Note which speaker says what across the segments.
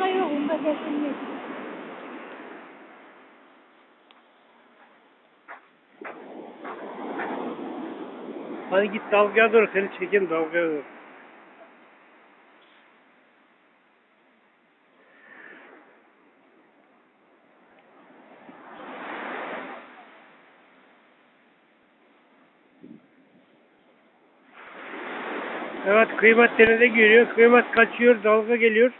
Speaker 1: Onda yok, onda kesin yok.
Speaker 2: Hadi git dalgaya doğru seni çekeyim dalgaya doğru. Evet kıymet denize giriyor. Kıymet kaçıyor. Dalga geliyor.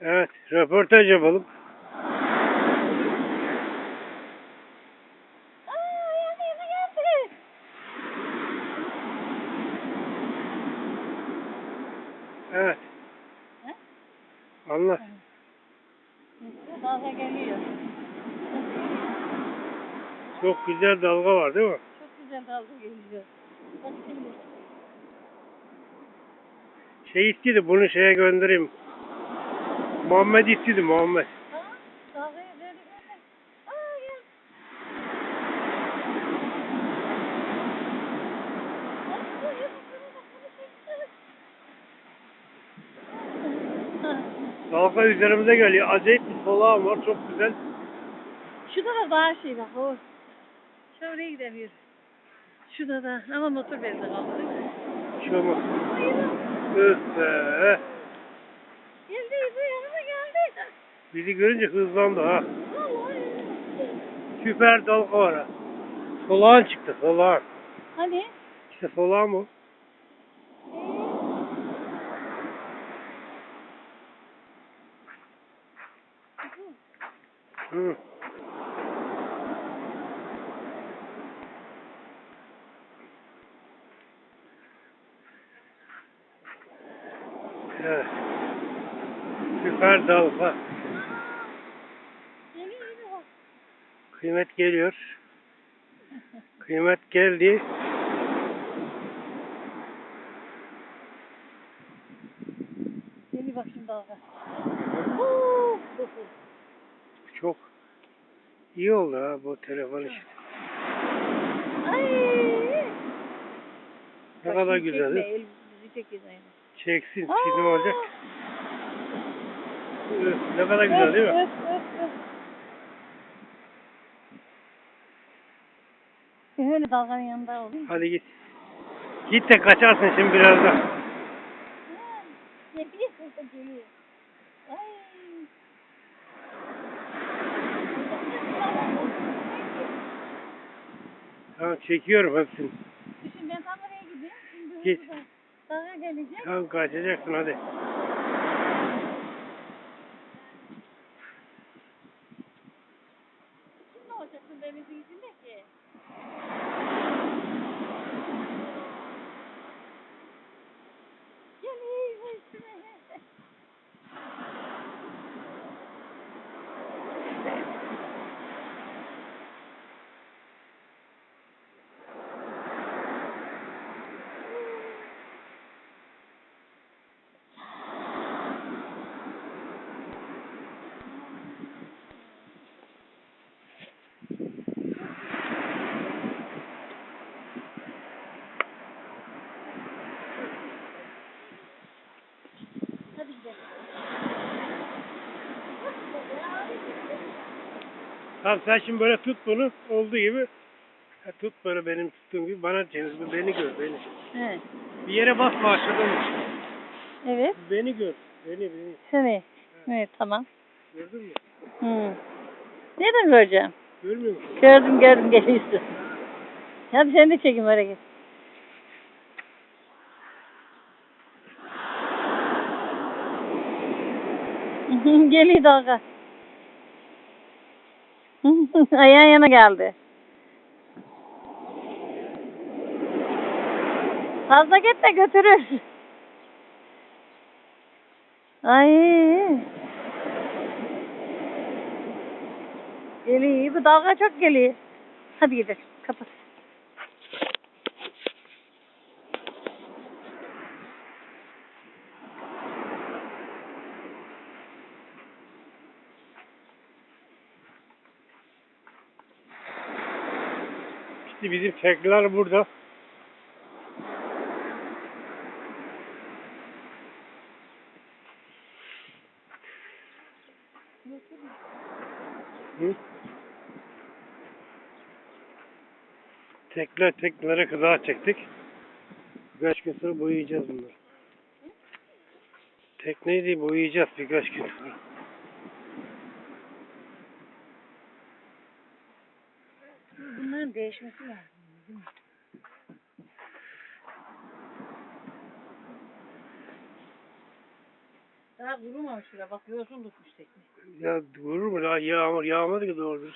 Speaker 2: Evet, röportaj yapalım. Evet.
Speaker 1: He?
Speaker 2: Anlat.
Speaker 1: Dalga geliyor.
Speaker 2: Çok güzel dalga var değil mi?
Speaker 1: Çok güzel dalga geliyor. Bak şimdi.
Speaker 2: Şey istedi bunu şeye göndereyim. Muhammed istedi Muhammed. Dalga üzerimize geliyor. Acayip bir solağım var. Çok güzel.
Speaker 1: Şurada da daha şey bak o. Şuraya gidemiyor. Şurada da ama motor bende kaldı.
Speaker 2: Şu mu? Öf be.
Speaker 1: Geldi bu yanıma geldi.
Speaker 2: Bizi görünce hızlandı ha. Süper dalga var ha. Solağın çıktı solağın.
Speaker 1: Hani?
Speaker 2: İşte solağın bu. Hı. Evet. Süper dalga.
Speaker 1: Geliyor geliyor.
Speaker 2: Kıymet geliyor. Kıymet geldi.
Speaker 1: Geliyor bak şimdi dalga.
Speaker 2: Çok iyi oldu ha bu telefon.
Speaker 1: Ay.
Speaker 2: Ne kadar güzel
Speaker 1: çekme,
Speaker 2: değil mi?
Speaker 1: aynı.
Speaker 2: Çeksin. Ne olacak? Ne kadar güzel değil mi?
Speaker 1: Öf, öf, öf. Ben Öyle dalganın yanında olayım.
Speaker 2: Hadi git. Git de kaçarsın şimdi birazdan.
Speaker 1: Geliyor, geliyor. Ay.
Speaker 2: Tamam çekiyorum hepsini.
Speaker 1: Düşün ben tam oraya gidiyorum. Şimdi
Speaker 2: Git.
Speaker 1: hızlıdan Dalga gelecek.
Speaker 2: Tamam kaçacaksın hadi.
Speaker 1: Şimdi ne olacaksın denizin içinde ki? Geliyor üstüme. Hadi gidelim.
Speaker 2: Tamam sen şimdi böyle tut bunu olduğu gibi. Ha, tut böyle benim tuttuğum gibi bana. Bu Beni gör beni.
Speaker 1: He.
Speaker 2: Bir yere bas başladım.
Speaker 1: Evet.
Speaker 2: Beni gör. Beni beni.
Speaker 1: Seni. Evet tamam.
Speaker 2: Gördün mü?
Speaker 1: Hı. Nereden göreceğim?
Speaker 2: Görmüyor musun?
Speaker 1: Gördüm gördüm geliyorsun. Hadi sen de çekin böyle git. Geliyor dalga. Ayağın yana geldi. Fazla git de götürür. Ay. Geliyor. Bu dalga çok geliyor. Hadi gidelim. Kapat.
Speaker 2: Bitti. Bizim tekneler burada. Hı? Tekne teknelere kıza çektik. Birkaç gün sonra boyayacağız bunları. Tekneyi de boyayacağız birkaç gün sonra.
Speaker 1: Değişmesi lazım. değil mi? Daha kurumamış bile. Bak yosun tutmuş tekne.
Speaker 2: Ya vurur mu? Daha yağmur yağmadı ki doğru.